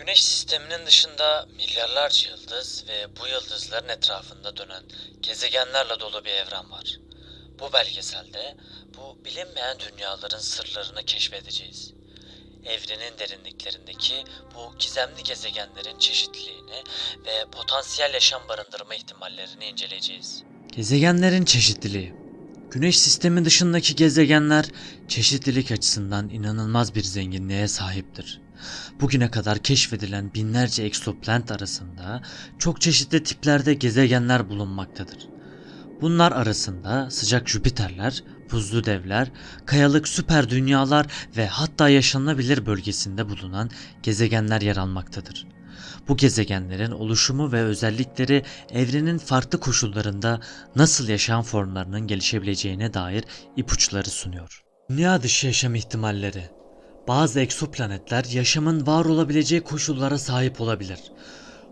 Güneş sisteminin dışında milyarlarca yıldız ve bu yıldızların etrafında dönen gezegenlerle dolu bir evren var. Bu belgeselde bu bilinmeyen dünyaların sırlarını keşfedeceğiz. Evrenin derinliklerindeki bu gizemli gezegenlerin çeşitliliğini ve potansiyel yaşam barındırma ihtimallerini inceleyeceğiz. Gezegenlerin çeşitliliği Güneş sistemi dışındaki gezegenler çeşitlilik açısından inanılmaz bir zenginliğe sahiptir. Bugüne kadar keşfedilen binlerce egzoplanet arasında çok çeşitli tiplerde gezegenler bulunmaktadır. Bunlar arasında sıcak Jüpiterler, buzlu devler, kayalık süper dünyalar ve hatta yaşanılabilir bölgesinde bulunan gezegenler yer almaktadır. Bu gezegenlerin oluşumu ve özellikleri evrenin farklı koşullarında nasıl yaşam formlarının gelişebileceğine dair ipuçları sunuyor. Dünya dışı yaşam ihtimalleri bazı egzoplanetler yaşamın var olabileceği koşullara sahip olabilir.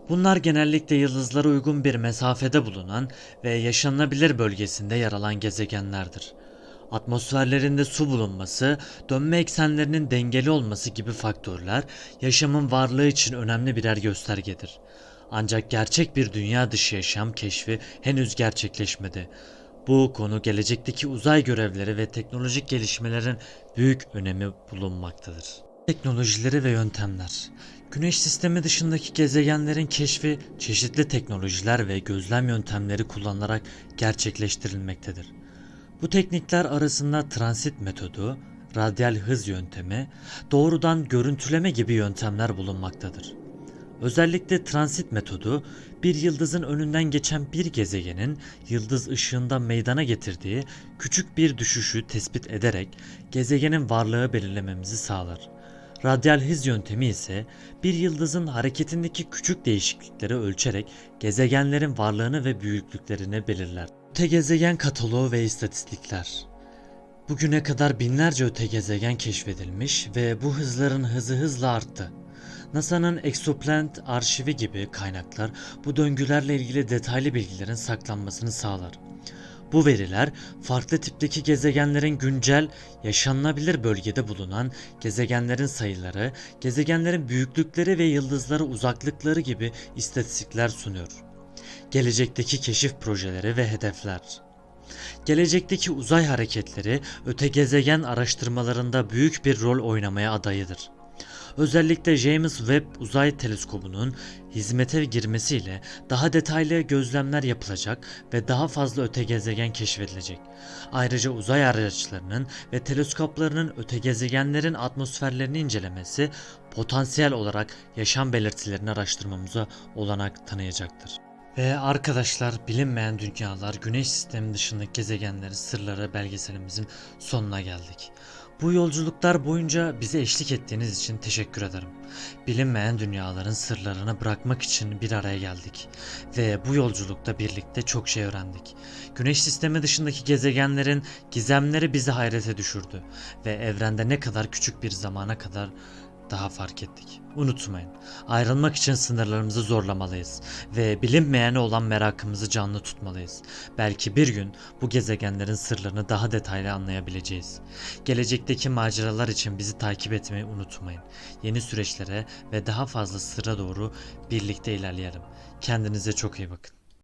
Bunlar genellikle yıldızlara uygun bir mesafede bulunan ve yaşanılabilir bölgesinde yer alan gezegenlerdir. Atmosferlerinde su bulunması, dönme eksenlerinin dengeli olması gibi faktörler yaşamın varlığı için önemli birer göstergedir. Ancak gerçek bir dünya dışı yaşam keşfi henüz gerçekleşmedi. Bu konu gelecekteki uzay görevleri ve teknolojik gelişmelerin büyük önemi bulunmaktadır. Teknolojileri ve yöntemler Güneş sistemi dışındaki gezegenlerin keşfi çeşitli teknolojiler ve gözlem yöntemleri kullanılarak gerçekleştirilmektedir. Bu teknikler arasında transit metodu, radyal hız yöntemi, doğrudan görüntüleme gibi yöntemler bulunmaktadır. Özellikle transit metodu bir yıldızın önünden geçen bir gezegenin yıldız ışığında meydana getirdiği küçük bir düşüşü tespit ederek gezegenin varlığı belirlememizi sağlar. Radyal hız yöntemi ise bir yıldızın hareketindeki küçük değişiklikleri ölçerek gezegenlerin varlığını ve büyüklüklerini belirler. Öte gezegen kataloğu ve istatistikler Bugüne kadar binlerce öte gezegen keşfedilmiş ve bu hızların hızı hızla arttı. NASA'nın Exoplanet arşivi gibi kaynaklar bu döngülerle ilgili detaylı bilgilerin saklanmasını sağlar. Bu veriler farklı tipteki gezegenlerin güncel, yaşanılabilir bölgede bulunan gezegenlerin sayıları, gezegenlerin büyüklükleri ve yıldızlara uzaklıkları gibi istatistikler sunuyor. Gelecekteki keşif projeleri ve hedefler Gelecekteki uzay hareketleri öte gezegen araştırmalarında büyük bir rol oynamaya adayıdır. Özellikle James Webb Uzay Teleskobu'nun hizmete girmesiyle daha detaylı gözlemler yapılacak ve daha fazla öte gezegen keşfedilecek. Ayrıca uzay araçlarının ve teleskoplarının öte gezegenlerin atmosferlerini incelemesi potansiyel olarak yaşam belirtilerini araştırmamıza olanak tanıyacaktır. Ve arkadaşlar bilinmeyen dünyalar güneş sistemi dışındaki gezegenleri sırları belgeselimizin sonuna geldik. Bu yolculuklar boyunca bize eşlik ettiğiniz için teşekkür ederim. Bilinmeyen dünyaların sırlarını bırakmak için bir araya geldik ve bu yolculukta birlikte çok şey öğrendik. Güneş sistemi dışındaki gezegenlerin gizemleri bizi hayrete düşürdü ve evrende ne kadar küçük bir zamana kadar daha fark ettik. Unutmayın, ayrılmak için sınırlarımızı zorlamalıyız ve bilinmeyene olan merakımızı canlı tutmalıyız. Belki bir gün bu gezegenlerin sırlarını daha detaylı anlayabileceğiz. Gelecekteki maceralar için bizi takip etmeyi unutmayın. Yeni süreçlere ve daha fazla sıra doğru birlikte ilerleyelim. Kendinize çok iyi bakın.